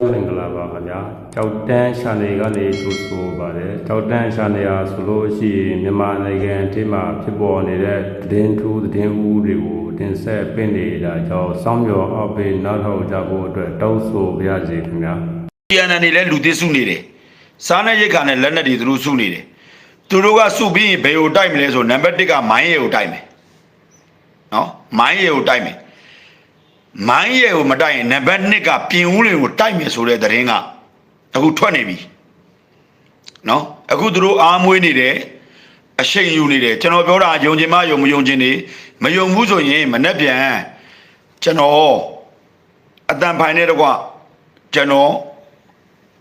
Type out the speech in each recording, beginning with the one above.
မင်္ဂလာပါခင်ဗျာကြောက်တန်းရှာနေကနေသူဆိုပါတယ်ကြောက်တန်းရှာနေရဆိုလို့ရှိရင်မြန်မာနိုင်ငံအထိမှာဖြစ်ပေါ်နေတဲ့သတင်းထူးသတင်းဦးတွေကိုတင်ဆက်ပင့်နေတာကြောင့်စောင်းမြော်အောက်ပေးနောက်ထောက်ကြဖို့အတွက်တောင်းဆိုပါရစေခင်ဗျာ CNN တွေလည်းလူသစ်စုနေတယ်စားနဲ့ရိတ်ခါနဲ့လက်နက်တွေသူတို့စုနေတယ်သူတို့ကစုပြီးရင်ဘယ်ကိုတိုက်မလဲဆိုနံပါတ်1ကမိုင်းရဲကိုတိုက်မယ်နော်မိုင်းရဲကိုတိုက်မယ် မိုင်းရဲကိုမတိုက်ရင်နံပါတ်1ကပြင်ဦးလင်ကိုတိုက်မယ်ဆိုတဲ့သတင်းကအခုထွက်နေပြီနော်အခုသူတို့အားမွေးနေတယ်အရှိန်ယူနေတယ်ကျွန်တော်ပြောတာယုံကျင်မယုံမယုံကျင်နေမယုံဘူးဆိုရင်မနဲ့ပြန်ကျွန်တော်အတန်ဖိုင်တဲ့တကွကျွန်တော်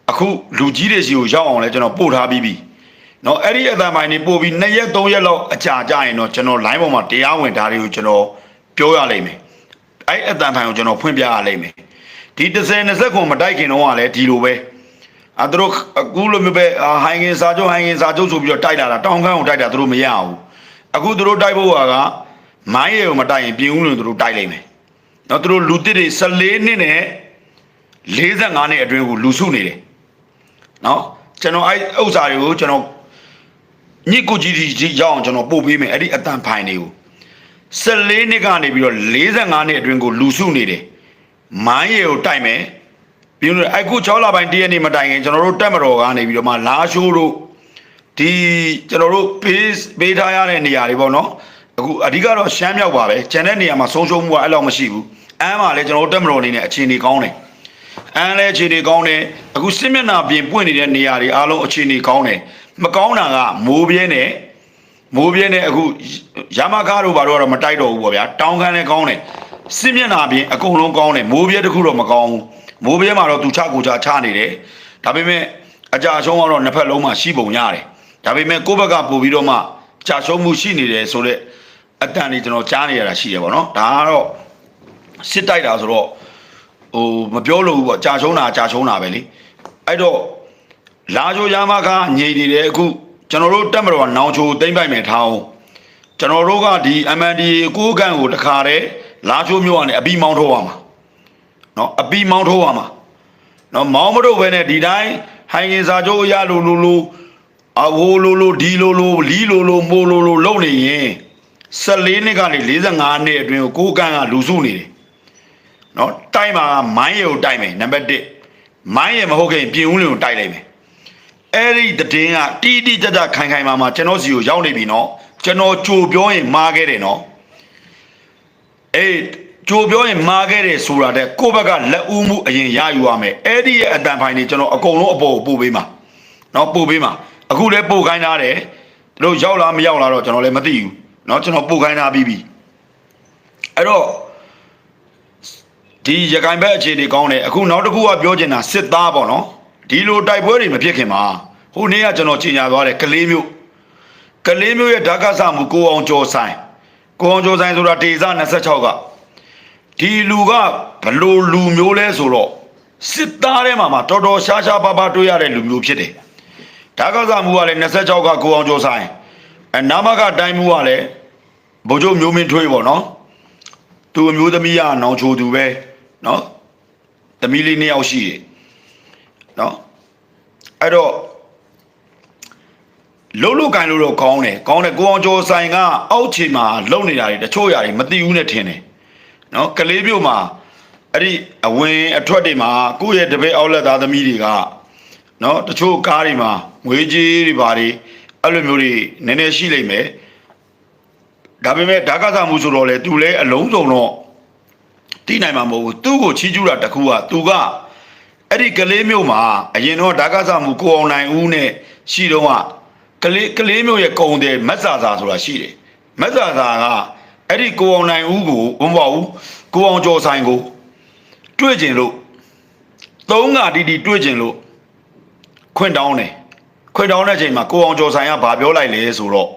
အခုလူကြီးတွေစီကိုရောက်အောင်လဲကျွန်တော်ပို့ထားပြီးပြီနော်အဲ့ဒီအတန်ဖိုင်နေပို့ပြီး2ရက်3ရက်လောက်အကြာကြာရင်တော့ကျွန်တော် line ပေါ်မှာတရားဝင်ဓာတ်တွေကိုကျွန်တော်ပြောရလိမ့်မယ် အဲ့အတန်ထိုင်ကိုကျွန်တော်ဖွင့်ပြရလိမ့်မယ်ဒီ30 20ကိုမတိုက်ခင်တော့ကလည်းဒီလိုပဲအဲသူတို့အခုလိုမျိုးပဲဟိုင်ကင်စာချုပ်ဟိုင်ကင်စာချုပ်ဆိုပြီးတော့တိုက်လာတာတောင်ခန်းကိုတိုက်တာသူတို့မရဘူးအခုသူတို့တိုက်ဖို့ကမိုင်းရေကိုမတိုက်ရင်ပြင်ဦးလို့သူတို့တိုက်လိုက်မယ်နော်သူတို့လူတစ်တွေ14နှစ်နဲ့45နှစ်အတွင်းကိုလူစုနေတယ်နော်ကျွန်တော်အဲ့ဥစ္စာတွေကိုကျွန်တော်ညစ်ကိုကြီးကြီးရောက်အောင်ကျွန်တော်ပို့ပေးမယ်အဲ့ဒီအတန်ဖိုင်တွေကို 14နှစ်ကနေပြီးတော့45နှစ်အတွင်းကိုလူစုနေတယ်မိုင်းရည်ကိုတိုက်မယ်ပြီးတော့အခု6လပိုင်းတရက်နေ့မတိုင်ခင်ကျွန်တော်တို့တက်မတော်ကနေပြီးတော့မှလာရှိုးတို့ဒီကျွန်တော်တို့ပေးပေးထားရတဲ့နေရာတွေပေါ့နော်အခုအဓိကတော့ရှမ်းမြောက်ပါပဲကျန်တဲ့နေရာမှာဆုံးရှုံးမှုကအဲ့လောက်မရှိဘူးအမ်းမှာလည်းကျွန်တော်တို့တက်မတော်အနေနဲ့အခြေအနေကောင်းတယ်အန်းလဲအခြေအနေကောင်းတယ်အခုစစ်မျက်နှာပြင်ပွင့်နေတဲ့နေရာတွေအားလုံးအခြေအနေကောင်းတယ်မကောင်းတာကမိုးပြဲနဲ့ မိုးပြဲနဲ့အခုရမကားတို့ဘာတို့ကတော့မတိုက်တော့ဘူးပေါ့ဗျာတောင်းခမ်းလည်းကောင်းတယ်စစ်မျက်နှာပြင်အကုန်လုံးကောင်းတယ်မိုးပြဲတစ်ခုတော့မကောင်းဘူးမိုးပြဲမှာတော့သူချကိုချချနေတယ်ဒါပေမဲ့အကြရှုံးကတော့နှစ်ဖက်လုံးမှာရှိပုံရတယ်ဒါပေမဲ့ကိုယ့်ဘက်ကပို့ပြီးတော့မှကြာရှုံးမှုရှိနေတယ်ဆိုတော့အတန်လေးကျွန်တော်ကြားနေရတာရှိတယ်ပေါ့နော်ဒါကတော့စစ်တိုက်တာဆိုတော့ဟိုမပြောလို့ဘူးပေါ့ကြာရှုံးတာကြာရှုံးတာပဲလေအဲ့တော့လာချိုရမခငြိမ်နေတယ်အခု ကျွန်တော်တို့တက်မတော်ကနောင်ချိုသိမ့်ပိုက်မယ်ထားအောင်ကျွန်တော်တို့ကဒီ MND ကိုးကန်ကိုတခါတည်းလာချိုမြို့ကနေအပီမောင်းထိုးရမှာเนาะအပီမောင်းထိုးရမှာเนาะမောင်းမတော့ဘဲနဲ့ဒီတိုင်းဟိုင်ငင်စာချုပ်အရလိုလိုလိုအဝိုးလိုလိုဒီလိုလိုလီလိုလိုမိုးလိုလိုလုံနေရင်14နှစ်ကနေ45နှစ်အတွင်းကိုကိုးကန်ကလူစုနေတယ် နော်တိုက်မှာမိုင်းရကိုတိုက်မယ်နံပါတ်1မိုင်းရမဟုတ်ခင်ပြင်ဦးလင်ကိုတိုက်လိုက်မယ် အဲ့ဒီတည်င်းကတီးတီးကြကြခိုင်ခိုင်မာမာကျွန်တော်စီကိုရောက်နေပြီနော်ကျွန်တော်ကြိုပြောရင်မာခဲ့တယ်နော်အေးကြိုပြောရင်မာခဲ့တယ်ဆိုတာတဲ့ကိုယ့်ဘက်ကလက်ဦးမှုအရင်ရယူရမယ်အဲ့ဒီရဲ့အတန်ဖိုင်တွေကျွန်တော်အကုန်လုံးအပေါ်ကိုပို့ပေးမှာနော်ပို့ပေးမှာအခုလည်းပို့ခိုင်းထားတယ်သူတို့ရောက်လားမရောက်လားတော့ကျွန်တော်လည်းမသိဘူးနော်ကျွန်တော်ပို့ခိုင်းထားပြီးပြီအဲ့တော့ဒီရခိုင်ဘက်အခြေအနေကောင်းတယ်အခုနောက်တစ်ခုကပြောချင်တာစစ်သားပေါ့နော်ဒီလိုတိုက်ပွဲတွေမဖြစ်ခင်မှာ ဟိုနေ့ကကျွန်တော်ကြီးညာသွားတယ်ကလေးမျိုးကလေးမျိုးရဲ့ဓာတ်ကဆမှုကိုအောင်ကျော်ဆိုင်ကိုအောင်ကျော်ဆိုင်ဆိုတာဒေသ26ကဒီလူကဘလို့လူမျိုးလဲဆိုတော့စစ်သားထဲမှာမှတော်တော်ရှားရှားပါးပါးတွေ့ရတဲ့လူမျိုးဖြစ်တယ်ဓာတ်ကဆမှုကလည်း26ကကိုအောင်ကျော်ဆိုင်အနာမကတိုင်းမှုကလည်းဘိုးချုပ်မျိုးမင်းထွေးပေါ့နော်သူအမျိုးသမီးကနောင်ချိုသူပဲနော်သမီးလေးနှစ်ယောက်ရှိတယ်နော်အဲ့တော့ လှုပ်လှုပ်ကန်လို့တော့ကောင်းတယ်ကောင်းတယ်ကိုအောင်ကျော်ဆိုင်ကအောက်ခြေမှာလုံနေတာတွေတချို့ຢာတွေမသိဘူးနဲ့ထင်တယ်နော်ကလေးမြို့မှာအဲ့ဒီအဝင်အထွက်တွေမှာကိုယ့်ရဲ့တပည့်အောက်လက်သားသမီးတွေကနော်တချို့ကားတွေမှာငွေကြေးတွေပါတွေအဲ့လိုမျိုးတွေနည်းနည်းရှိလိမ့်မယ်ဒါပေမဲ့ဓာကသမှုဆိုတော့လေသူလဲအလုံးစုံတော့တိနိုင်မှာမဟုတ်ဘူးသူ့ကိုချီးကျူးတာတကူကသူကအဲ့ဒီကလေးမျိုးမှာအရင်တော့ဓာကသမှုကိုအောင်နိုင်ဦးနဲ့ရှိတော့ ကကလေးကလေးမျိုးရဲ့ကုံတယ်မက်ဆာစာဆိုတာရှိတယ်မက်ဆာစာကအဲ့ဒီကိုအောင်နိုင်ဦးကိုဘုံပေါ့ဦးကိုအောင်ကျော်ဆိုင်ကိုတွေ့ကျင်လို့သုံးကတီတီတွေ့ကျင်လို့ခွင့်တောင်းတယ်ခွင့်တောင်းတဲ့အချိန်မှာကိုအောင်ကျော်ဆိုင်ကဘာပြောလိုက်လဲဆိုတော့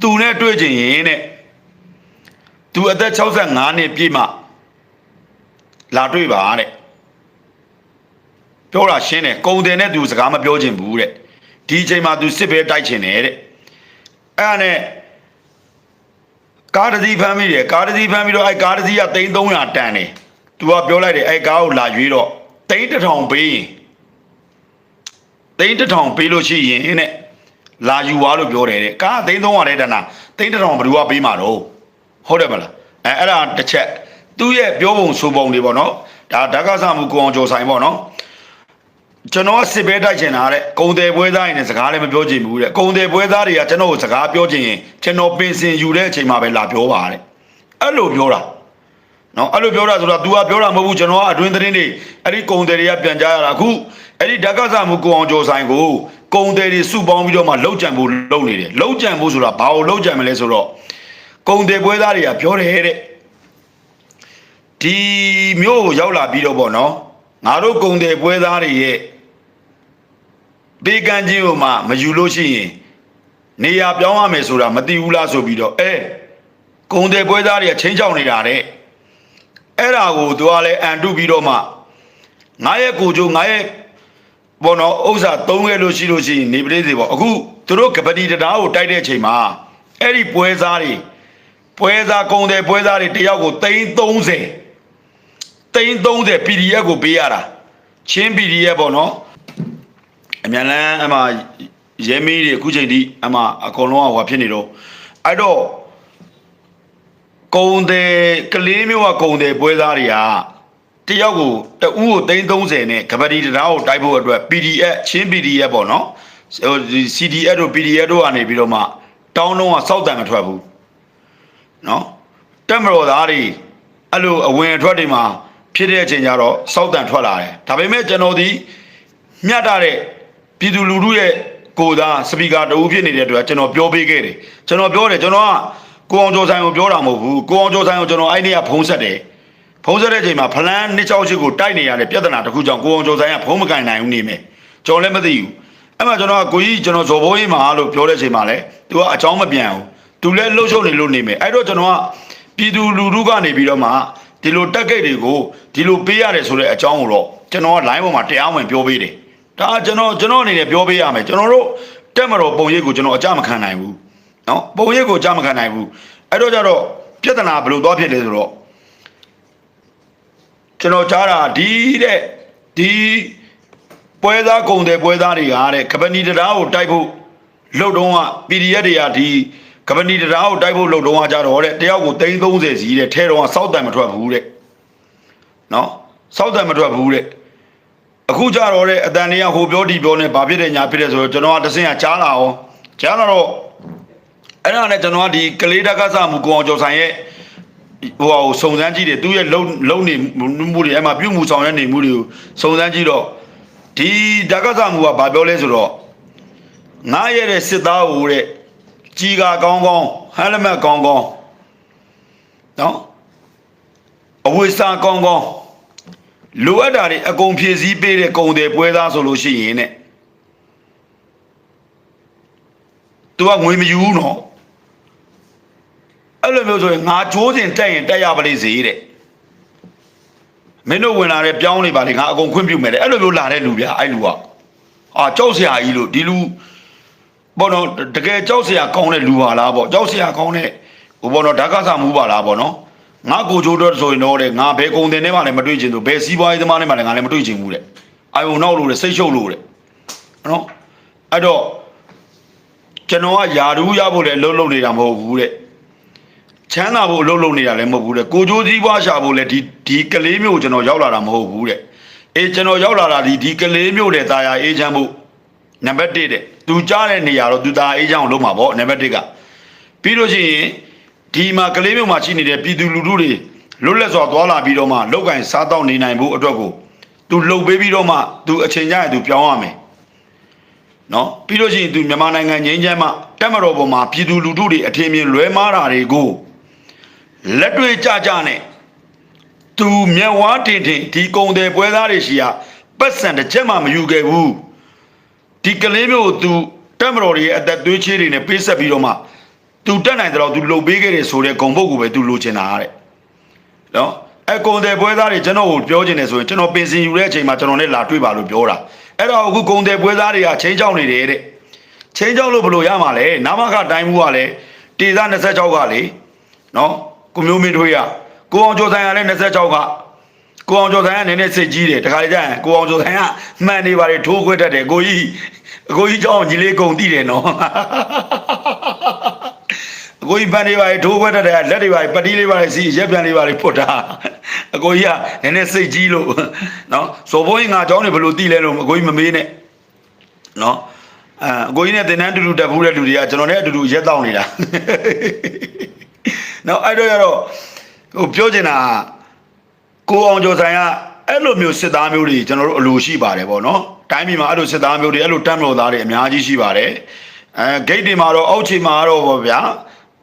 သူနဲ့တွေ့ချင်ရင်တဲ့သူအသက်65နှစ်ပြည့်မှလာတွေ့ပါတဲ့ပြောတာရှင်းတယ်ကုံတယ်နဲ့သူစကားမပြောချင်ဘူးတဲ့ ဒီအချိန်မှာသူစစ်ပဲတိုက်ချင်တယ်တဲ့အဲ့ဒါနဲ့ကားတစ်စီးဖမ်းမိတယ်ကားတစ်စီးဖမ်းပြီးတော့အဲ့ကားတစ်စီးက3300တန်တယ်သူကပြောလိုက်တယ်အဲ့ကားကိုလာရွေးတော့တိန်းတစ်ထောင်ပေးရင်တိန်းတစ်ထောင်ပေးလို့ရှိရင်တဲ့လာယူသွားလို့ပြောတယ်တဲ့ကားသိန်းသုံးရတယ်တနာသိန်းတစ်ထောင်ဘယ်သူကပေးမှာတော့ဟုတ်တယ်မလားအဲအဲ့ဒါတစ်ချက်သူ့ရဲ့ပြောပုံဆိုပုံတွေပေါ့နော်ဒါဓကဆမှုကိုအောင်ကျော်ဆိုင်ပေါ့နော် ကျွန်တော်ကစစ်ပဲတိုက်ချင်တာတဲ့ကုံတယ်ပွဲသားရင်လည်းစကားလည်းမပြောချင်ဘူးတဲ့ကုံတယ်ပွဲသားတွေကကျွန်တော်ကိုစကားပြောချင်ရင်ကျွန်တော်ပင်စင်ယူတဲ့အချိန်မှာပဲလာပြောပါတဲ့အဲ့လိုပြောတာနော်အဲ့လိုပြောတာဆိုတော့ तू ကပြောတာမဟုတ်ဘူးကျွန်တော်ကအတွင်းသတင်းတွေအဲ့ဒီကုံတယ်တွေကပြန်ကြားရတာအခုအဲ့ဒီဓကဆမှုကိုအောင်ကျော်ဆိုင်ကိုကုံတယ်တွေစုပေါင်းပြီးတော့မှလှုပ်ကြံဖို့လှုပ်နေတယ်လှုပ်ကြံဖို့ဆိုတာဘာလို့လှုပ်ကြံမလဲဆိုတော့ကုံတယ်ပွဲသားတွေကပြောတယ်တဲ့ဒီမျိုးကိုရောက်လာပြီးတော့ပေါ့နော်ငါတို့ကုံတယ်ပွဲသားတွေရဲ့ ဘေးကန်းချင်းကိုမှမယူလို့ရှိရင်နေရာပြောင်းရမယ်ဆိုတာမသိဘူးလားဆိုပြီးတော့အဲကုံတယ်ပွဲသားတွေကချင်းချောင်းနေတာတဲ့အဲ့ဒါကိုသူကလည်းအန်တုပြီးတော့မှငါရဲ့ကိုချိုးငါရဲ့ဘောနော်ဥစ္စာသုံးခဲ့လို့ရှိလို့ရှိရင်နေပလေးစီပေါ့အခုသူတို့ကပတိတရားကိုတိုက်တဲ့အချိန်မှာအဲ့ဒီပွဲသားတွေပွဲသားကုံတယ်ပွဲသားတွေတယောက်ကို330သိန်း30 PDF ကိုပေးရတာချင်း PDF ပေါ့နော် အမြန်လန်းအမရဲမီးတွေအခုချိန်ထိအမအကုန်လုံးကဟိုဖြစ်နေတော့အဲ့တော့ကုံတယ်ကလေးမျိုးကကုံတယ်ပွဲသားတွေကတယောက်ကိုတဦးကိုသိန်း30နဲ့ကပတိတရားကိုတိုက်ဖို့အတွက် PDF ချင်း PDF ပေါ့နော်ဟိုဒီ CDF တို့ PDF တို့ကနေပြီးတော့မှတောင်းတော့ကစောက်တန်မထွက်ဘူးနော်တက်မတော်သားတွေအဲ့လိုအဝင်အထွက်တွေမှာဖြစ်တဲ့အချိန်ကျတော့စောက်တန်ထွက်လာတယ်ဒါပေမဲ့ကျွန်တော်ဒီမြတ်တာတဲ့ ပြည်သူလူထုရဲ့ကိုယ်သားစပီကာတူဖြစ်နေတဲ့အတွက်ကျွန်တော်ပြောပေးခဲ့တယ်ကျွန်တော်ပြောတယ်ကျွန်တော်ကကိုအောင်ကျော်ဆိုင်ကိုပြောတာမဟုတ်ဘူးကိုအောင်ကျော်ဆိုင်ကိုကျွန်တော်အဲ့ဒီကဖုံးဆက်တယ်ဖုံးဆက်တဲ့အချိန်မှာဖလန်းနှစ်ချောက်ရှိကိုတိုက်နေရတဲ့ပြဿနာတစ်ခုကြောင့်ကိုအောင်ကျော်ဆိုင်ကဖုံးမကင်နိုင်ဘူးနေမယ်ကျွန်တော်လည်းမသိဘူးအဲ့မှာကျွန်တော်ကကိုကြီးကျွန်တော်ဇော်ဘိုးကြီးမှာလို့ပြောတဲ့အချိန်မှာလဲသူကအကြောင်းမပြန်ဘူးသူလည်းလှုပ်ရှုပ်နေလို့နေမယ်အဲ့တော့ကျွန်တော်ကပြည်သူလူထုကနေပြီးတော့မှဒီလိုတက်ကိတ်တွေကိုဒီလိုပေးရတယ်ဆိုတဲ့အကြောင်းကိုတော့ကျွန်တော်က line ပေါ်မှာတရားဝင်ပြောပေးတယ် ဒါကကျွန်တော်ကျွန်တော်အနေနဲ့ပြောပေးရမယ်ကျွန်တော်တို့တက်မတော်ပုံရိပ်ကိုကျွန်တော်အကြမခံနိုင်ဘူးနော်ပုံရိပ်ကိုအကြမခံနိုင်ဘူးအဲ့တော့ကြတော့ပြဿနာဘယ်လိုသွားဖြစ်လဲဆိုတော့ကျွန်တော်ကြားတာဒီတဲ့ဒီပွဲသားကုံတဲ့ပွဲသားတွေကတဲ့ကပဏီတရားကိုတိုက်ဖို့လှုပ်တော့က PDF တွေကဒီကပဏီတရားကိုတိုက်ဖို့လှုပ်တော့ကကြတော့တဲ့တယောက်ကို330စီးတဲ့ထဲတော့ကစောက်တန်မထွက်ဘူးတဲ့နော်စောက်တန်မထွက်ဘူးတဲ့ အခုကြတော့တဲ့အတန်တွေကဟိုပြောဒီပြောနဲ့ဘာဖြစ်တယ်ညာဖြစ်တယ်ဆိုတော့ကျွန်တော်ကတစင်ကကြားလာအောင်ကြားလာတော့အဲ့ဒါနဲ့ကျွန်တော်ကဒီကလေးတက္ကသမှုကိုအောင်ကျော်ဆိုင်ရဲ့ဟိုဟာကိုစုံစမ်းကြည့်တယ်သူရဲ့လုံလုံနေမှုတွေအဲ့မှာပြုတ်မှုဆောင်ရနေမှုတွေကိုစုံစမ်းကြည့်တော့ဒီတက္ကသမှုကဘာပြောလဲဆိုတော့ငားရတဲ့စစ်သားဟိုတဲ့ကြီးကကောင်းကောင်းဟယ်မက်ကောင်းကောင်းနော်အဝိစာကောင်းကောင်း လိုအပ်တာတွေအကုန်ဖြည့်ဆည်းပေးတဲ့ကုံတယ်ပွဲသားဆိုလို့ရှိရင်တဲ့သူကငွေမယူဘူးနော်အဲ့လိုမျိုးဆိုရင်ငါကြိုးစင်တက်ရင်တက်ရပါလိမ့်စေတဲ့မင်းတို့ဝင်လာတဲ့ပြောင်းနေပါလေငါအကုန်ခွင့်ပြုမယ်တဲ့အဲ့လိုမျိုးလာတဲ့လူဗျာအဲ့လူကအာကြောက်စရာကြီးလို့ဒီလူဘောနော်တကယ်ကြောက်စရာကောင်းတဲ့လူပါလားပေါ့ကြောက်စရာကောင်းတဲ့ဟိုဘောနော်ဓာကဆမှုပါလားပေါ့နော် ငါကိုချိုးတော့ဆိုရင်တော့တဲ့ငါဘယ်ကုံတင်နဲ့မှလည်းမတွေ့ချင်သူဘယ်စီးပွားရေးသမားနဲ့မှလည်းငါလည်းမတွေ့ချင်ဘူးတဲ့အာယုံနောက်လို့တဲ့စိတ်ရှုပ်လို့တဲ့နော်အဲ့တော့ကျွန်တော်ကယာရူးရဖို့လည်းအလုံးလုံးနေတာမဟုတ်ဘူးတဲ့ချမ်းသာဖို့အလုံးလုံးနေတာလည်းမဟုတ်ဘူးတဲ့ကိုချိုးစည်းပွားရှာဖို့လည်းဒီဒီကလေးမျိုးကျွန်တော်ရောက်လာတာမဟုတ်ဘူးတဲ့အေးကျွန်တော်ရောက်လာတာဒီဒီကလေးမျိုးတဲ့ตาရအေးချမ်းဖို့နံပါတ်1တဲ့သူကြားတဲ့နေရာတော့သူตาအေးချမ်းကိုလုံးမှာပေါ့နံပါတ်1ကပြီးလို့ရှိရင် ဒီမှာကလေးမျိုးမှာရှိနေတဲ့ပြည်သူလူထုတွေလွတ်လပ်စွာသွားလာပြီးတော့မှလောက်ကင်စားတောက်နေနိုင်ဖို့အတွက်ကိုသူလှုပ်ပေးပြီးတော့မှသူအချိန်ကျရင်သူပြောင်းရမယ်နော်ပြီးလို့ရှိရင်သူမြန်မာနိုင်ငံငြိမ်းချမ်းမှတက်မတော်ပေါ်မှာပြည်သူလူထုတွေအထင်မြင်လွဲမားတာတွေကိုလက်တွေ့ကြကြနဲ့သူမျက်ဝါးတင်တင်ဒီကုံတယ်ပွဲသားတွေရှိရာပတ်စံတစ်ချက်မှမယူခဲ့ဘူးဒီကလေးမျိုးကိုသူတက်မတော်တွေရဲ့အသက်သွေးချေးတွေနဲ့ပေးဆက်ပြီးတော့မှ သူတက်နိုင်တယ်လို့သူလှုပ်ပေးခဲ့တယ်ဆိုတဲ့ဂုံပုတ်ကိုပဲသူလိုချင်တာတဲ့နော်အကုံတယ်ပွဲသားတွေကျွန်တော်ကိုပြောချင်တယ်ဆိုရင်ကျွန်တော်ပင်စင်ယူတဲ့အချိန်မှာကျွန်တော်နဲ့လာတွေ့ပါလို့ပြောတာအဲ့တော့အခုဂုံတယ်ပွဲသားတွေကချင်းချောင်းနေတယ်တဲ့ချင်းချောင်းလို့ဘယ်လိုရမှာလဲနာမခတိုင်းမှုကလည်းတေသား26ကလေနော်ကိုမျိုးမင်းထွေးကကိုအောင်ကျော်ဆိုင်ကလည်း26ကကိုအောင်ကျော်ဆိုင်ကနည်းနည်းစိတ်ကြီးတယ်တခါလေကျရင်ကိုအောင်ကျော်ဆိုင်ကမှန်နေပါလေထိုးခွဲတတ်တယ်ကိုကြီးအကိုကြီးကြောင့်ညီလေးဂုံတိတယ်နော် အကိုကြီးပန်းလေးပါလေထိုးခွဲတတ်တယ်လက်တွေပါလေပတိလေးပါလေစီရက်ပြန်လေးပါလေဖွတ်တာအကိုကြီးကနည်းနည်းစိတ်ကြီးလို့နော်စော်ဘိုးရင်ငါเจ้าနေဘယ်လိုတိလဲလို့အကိုကြီးမမေးနဲ့နော်အာအကိုကြီးနဲ့တင်တန်းတူတူတက်ဘူးတဲ့လူတွေကကျွန်တော်နဲ့အတူတူရက်တောင်းနေတာနော်အဲ့တော့ရတော့ဟိုပြောချင်တာက ကိုအောင်ကျော်ဆိုင်ကအဲ့လိုမျိုးစစ်သားမျိုးတွေကျွန်တော်တို့အလိုရှိပါတယ်ပေါ့နော်တိုင်းပြည်မှာအဲ့လိုစစ်သားမျိုးတွေအဲ့လိုတမ်းမလို့သားတွေအများကြီးရှိပါတယ်အဲဂိတ်တွေမှာတော့အောက်ခြေမှာတော့ဗောဗျာ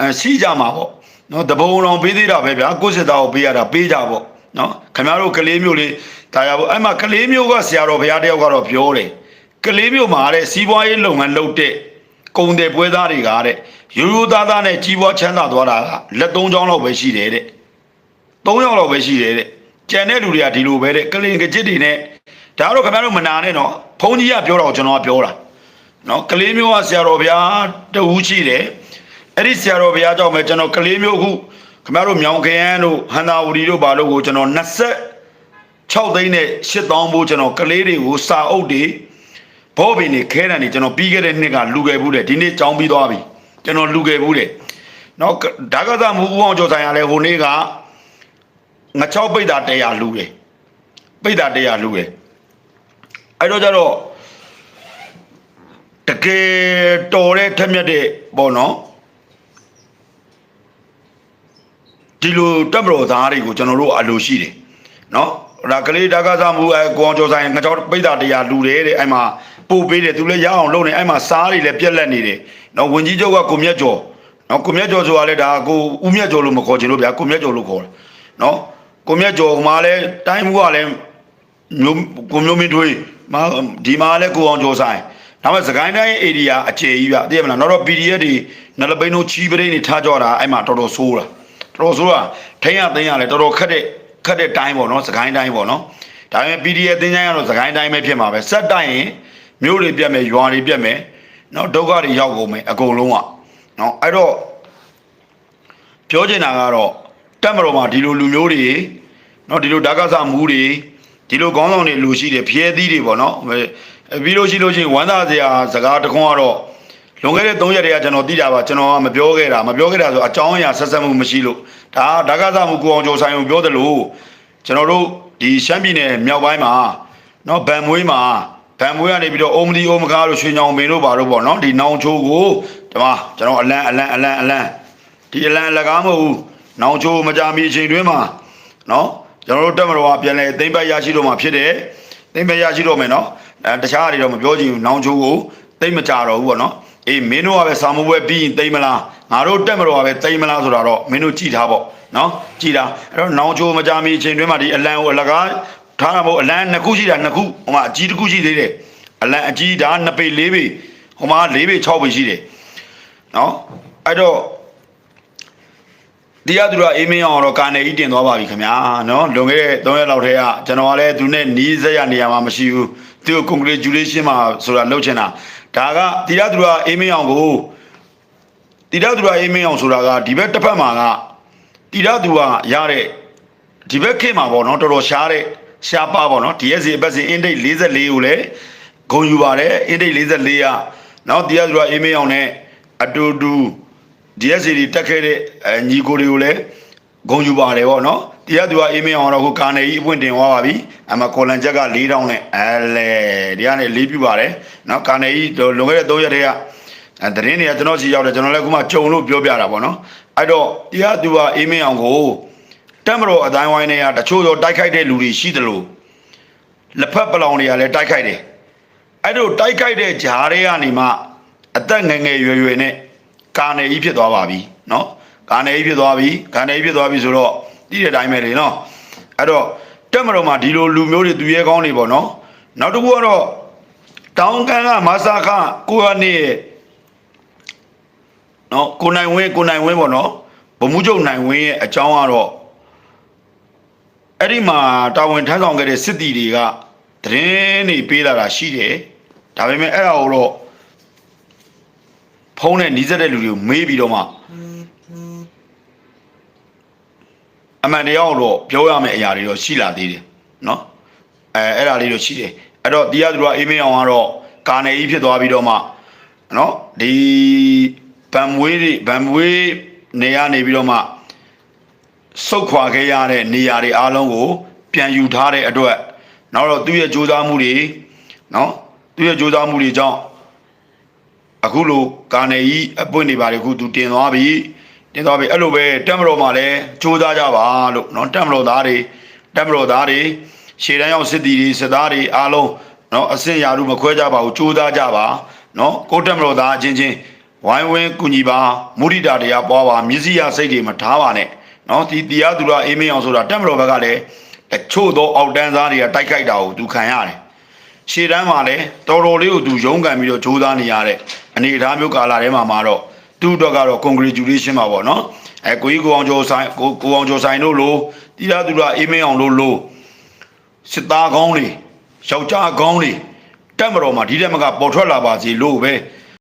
အဲစီးကြမှာပေါ့နော်တဘုံတော်ပေးသေးတာပဲဗျာကိုယ့်စစ်သားကိုပေးရတာပေးကြပေါ့နော်ခင်ဗျားတို့ကလေးမျိုးလေးဒါရပေါ့အဲ့မှာကလေးမျိုးကဆရာတော်ဘုရားတယောက်ကတော့ပြောတယ်ကလေးမျိုးမှာတဲ့စီးပွားရေးလုပ်ငန်းလုပ်တဲ့ကုံတယ်ပွဲသားတွေကတဲ့ရိုးရိုးသားသားနဲ့ကြီးပွားချမ်းသာသွားတာကလက်သုံးချောင်းလောက်ပဲရှိတယ်တဲ့၃ယောက်လောက်ပဲရှိတယ်တဲ့ကြံတဲ့လူတွေကဒီလိုပဲတဲ့ကလင်ကကြစ်တွေနဲ့ဒါတော့ခင်ဗျားတို့မနာနဲ့နော်ဘုန်းကြီးကပြောတော့ကျွန်တော်ကပြောတာနော်ကလေးမျိုးကဆရာတော်ဘုရားတဝူးရှိတယ် အဲ့ဒီဆရာတော်ဘုရားကြောင့်ပဲကျွန်တော်ကလေးမျိုးခုခင်ဗျားတို့မြောင်ခရမ်းတို့ဟန္တာဝတီတို့ဘာလို့ကိုကျွန်တော်26သိန်းနဲ့8000ဘိုးကျွန်တော်ကလေးတွေကိုစာအုပ်တွေဘောပင်တွေခဲတံတွေကျွန်တော်ပြီးခဲ့တဲ့နှစ်ကလူခဲ့ဘူးတဲ့ဒီနေ့ကြောင်းပြီးသွားပြီကျွန်တော်လူခဲ့ဘူးတဲ့နော်ဒါကသာမူဦးအောင်ကျော်ဆိုင်ရလဲဟိုနေ့ကငါ6ပိတ်တာ100လူတယ်ပိတ်တာ100လူတယ်အဲ့တော့ကျတော့တကယ်တော်တဲ့ထက်မြက်တဲ့ပေါ့နော် ဒီလိုတက်မတော်သားတွေကိုကျွန်တော်တို့အလိုရှိတယ်နော်ဒါကလေးဒါကစားမှုအဲကိုအောင်ကျော်ဆိုင်ငါကြောပိတ်တာ100လူတယ်တဲ့အဲ့မှာပို့ပေးတယ်သူလည်းရအောင်လုပ်နေအဲ့မှာစားတွေလည်းပြက်လက်နေတယ်နော်ဝင်ကြီးချုပ်ကကိုမြတ်ကျော်နော်ကိုမြတ်ကျော်ဆိုတာလည်းဒါကိုဦးမြတ်ကျော်လို့မခေါ်ချင်လို့ဗျာကိုမြတ်ကျော်လို့ခေါ်တယ်နော်ကိုမြတ်ကျော်မှာလည်းတိုင်းမှုကလည်းမျိုးကိုမျိုးမင်းထွေးမဒီမှာလည်းကိုအောင်ကျော်ဆိုင်ဒါပေမဲ့စကိုင်းတိုင်းဧရိယာအခြေကြီးပြသိရမလားနောက်တော့ PDF တွေနလပိန်းတို့ချီပရိနေထားကြတာအဲ့မှာတော်တော်ဆိုးတာ တော်ဆိုတာထိမ့်ရသိမ့်ရတယ်တော်တော်ခက်တဲ့ခက်တဲ့တိုင်းပေါ့နော်စကိုင်းတိုင်းပေါ့နော်ဒါပေမဲ့ PDF သင်္ချိုင်းကတော့စကိုင်းတိုင်းပဲဖြစ်မှာပဲဆက်တိုက်ရင်မြို့တွေပြတ်မယ်ရွာတွေပြတ်မယ်နော်ဒုက္ခတွေရောက်ကုန်မယ်အကုန်လုံးကနော်အဲ့တော့ပြောချင်တာကတော့တက်မတော်မှာဒီလိုလူမျိုးတွေနော်ဒီလိုဓာကဆမူးတွေဒီလိုခေါင်းဆောင်တွေလူရှိတယ်ဖျဲသီးတွေပေါ့နော်ပြီးလို့ရှိလို့ချင်းဝမ်းသာစရာစကားတခွန်းကတော့ လွန်ခဲ့တဲ့3ရက်တည်းကကျွန်တော်သိကြပါကျွန်တော်ကမပြောခဲ့တာမပြောခဲ့တာဆိုအကြောင်းအရာဆက်ဆက်မှုမရှိလို့ဒါဒါကစားမှုကိုအောင်ကျော်ဆိုင်ကိုပြောတယ်လို့ကျွန်တော်တို့ဒီရှမ်းပြည်နယ်မြောက်ပိုင်းမှာနော်ဗန်မွေးမှာဗန်မွေးကနေပြီးတော့အုံမဒီအုံမကားလို့ရွှေညောင်ပင်တို့ပါတို့ပေါ့နော်ဒီနောင်ချိုးကိုဒီမှာကျွန်တော်အလန်းအလန်းအလန်းအလန်းဒီအလန်းလကားမဟုတ်ဘူးနောင်ချိုးမကြမီအချိန်တွင်းမှာနော်ကျွန်တော်တို့တက်မတော်ကပြန်လဲသိမ့်ပတ်ရရှိတော့မှာဖြစ်တယ်သိမ့်ပတ်ရရှိတော့မယ်နော်အဲတခြားအရာတွေတော့မပြောချင်ဘူးနောင်ချိုးကိုသိမ့်မကြတော့ဘူးပေါ့နော် အေးမင်းတို့ကပဲစာမပွဲပြီးရင်သိမ့်မလား။ငါတို့တက်မတော်ကပဲသိမ့်မလားဆိုတာတော့မင်းတို့ကြည်ထားပေါ့နော်။ကြည်တာအဲ့တော့နောင်ချိုမကြမီအချိန်တွင်းမှာဒီအလံကိုလကားထားတာမဟုတ်အလံနှစ်ခုရှိတာနှစ်ခုဟိုမှာအကြီးတစ်ခုရှိသေးတယ်။အလံအကြီးဒါနှစ်ပေ၄ပေဟိုမှာ၄ပေ၆ပေရှိတယ်။နော်အဲ့တော့တရားသူကအေးမင်းအောင်တော့ကာနေကြီးတင်သွားပါပြီခင်ဗျာနော်လွန်ခဲ့တဲ့3ရက်လောက်တည်းကကျွန်တော်ကလည်းသူနဲ့နီးစက်ရနေရာမှာမရှိဘူး သူ congratulation မှာဆိုတာလှုပ်ချင်တာဒါကတရားသူကအေးမင်းအောင်ကိုတရားသူကအေးမင်းအောင်ဆိုတာကဒီဘက်တစ်ဖက်မှာကတရားသူကရတဲ့ဒီဘက်ခေတ်မှာပေါ့နော်တော်တော်ရှားတဲ့ရှားပါပေါ့နော် DSC အပတ်စဉ် index 44ကိုလည်းဂုံယူပါတယ် index 44ကနော်တရားသူကအေးမင်းအောင်နဲ့အတူတူ DSC တွေတက်ခဲ့တဲ့အဲညီကိုတွေကိုလည်းဂုံယူပါတယ်ဗောနော် တရားသူကအေးမင်းအောင်တော့ခုကာနယ်ကြီးအပွင့်တင်သွားပါပြီအမကော်လန်ချက်က4000နဲ့အဲလေဒီကနေလေးပြပါတယ်နော်ကာနယ်ကြီးလွန်ခဲ့တဲ့3ရက်တည်းကသတင်းတွေကကျွန်တော်စီရောက်တယ်ကျွန်တော်လည်းခုမှကြုံလို့ပြောပြတာပေါ့နော်အဲ့တော့တရားသူကအေးမင်းအောင်ကိုတက်မတော်အတိုင်းဝိုင်းတွေကတချို့တော့တိုက်ခိုက်တဲ့လူတွေရှိသလိုလက်ဖက်ပလောင်တွေကလည်းတိုက်ခိုက်တယ်အဲ့တို့တိုက်ခိုက်တဲ့ဂျားတွေကနေမှအသက်ငယ်ငယ်ရွယ်ရွယ်နဲ့ကာနယ်ကြီးဖြစ်သွားပါပြီနော်ကာနယ်ကြီးဖြစ်သွားပြီကာနယ်ကြီးဖြစ်သွားပြီဆိုတော့ သိတဲ့အတိုင်းပဲလေနော်အဲ့တော့တက်မတော်မှာဒီလိုလူမျိုးတွေသူရဲကောင်းတွေပေါ့နော်နောက်တစ်ခုကတော့တောင်းကန်ကမဆာခကိုရနေနော်ကိုနိုင်ဝင်းကိုနိုင်ဝင်းပေါ့နော်ဗမှုချုပ်နိုင်ဝင်းရဲ့အကြောင်းကတော့အဲ့ဒီမှာတာဝန်ထမ်းဆောင်ခဲ့တဲ့စစ်တီတွေကသတင်းတွေပေးလာတာရှိတယ်ဒါပေမဲ့အဲ့ဒါကိုတော့ဖုံးတဲ့နီးစပ်တဲ့လူတွေကိုမေးပြီးတော့မှ အမှန်တရားကိုတော့ပြောရမယ့်အရာတွေတော့ရှိလာသေးတယ်နော်အဲအဲ့ဒါလေးတော့ရှိတယ်အဲ့တော့တရားသူတော်အေးမင်းအောင်ကတော့ကာနယ်ကြီးဖြစ်သွားပြီးတော့မှနော်ဒီဗံမွေးတွေဗံမွေးနေရနေပြီးတော့မှစုတ်ခွာခဲ့ရတဲ့နေရာတွေအားလုံးကို ပြန်ယူထားတဲ့အတွက်နောက်တော့သူ့ရဲ့ကြိုးစားမှုတွေနော်သူ့ရဲ့ကြိုးစားမှုတွေကြောင့်အခုလိုကာနယ်ကြီးအပွင့်နေပါလေအခုသူတင်သွားပြီ တင်သွားပြီအဲ့လိုပဲတက်မတော်မှာလည်းကြိုးစားကြပါလို့နော်တက်မတော်သားတွေတက်မတော်သားတွေရှေ့တန်းရောက်စစ်တီတွေစစ်သားတွေအားလုံးနော်အစင်ရာလူမခွဲကြပါဘူးကြိုးစားကြပါနော်ကိုတက်မတော်သားအချင်းချင်းဝိုင်းဝန်းကူညီပါမုဒိတာတရားပွားပါမြစည်းရစိတ်တွေမထားပါနဲ့နော်ဒီတရားသူတော်အေးမင်းအောင်ဆိုတာတက်မတော်ဘက်ကလည်းတချို့သောအောက်တန်းသားတွေကတိုက်ခိုက်တာကိုသူခံရတယ်ရှေ့တန်းမှာလည်းတော်တော်လေးကိုသူရုန်းကန်ပြီးတော့ကြိုးစားနေရတဲ့အနေအထားမျိုးကာလာထဲမှာမှာတော့ သူ့အတွက်ကတော့ congratulation ပါပေါ့နော်အဲကိုကြီးကိုအောင်ကျော်ဆိုင်ကိုကိုအောင်ကျော်ဆိုင်တို့လိုတီလာသူလာအေးမင်းအောင်တို့လိုစစ်သားကောင်းတွေယောက်ျားကောင်းတွေတက်မတော်မှာဒီတက်မကပေါ်ထွက်လာပါစေလို့ပဲ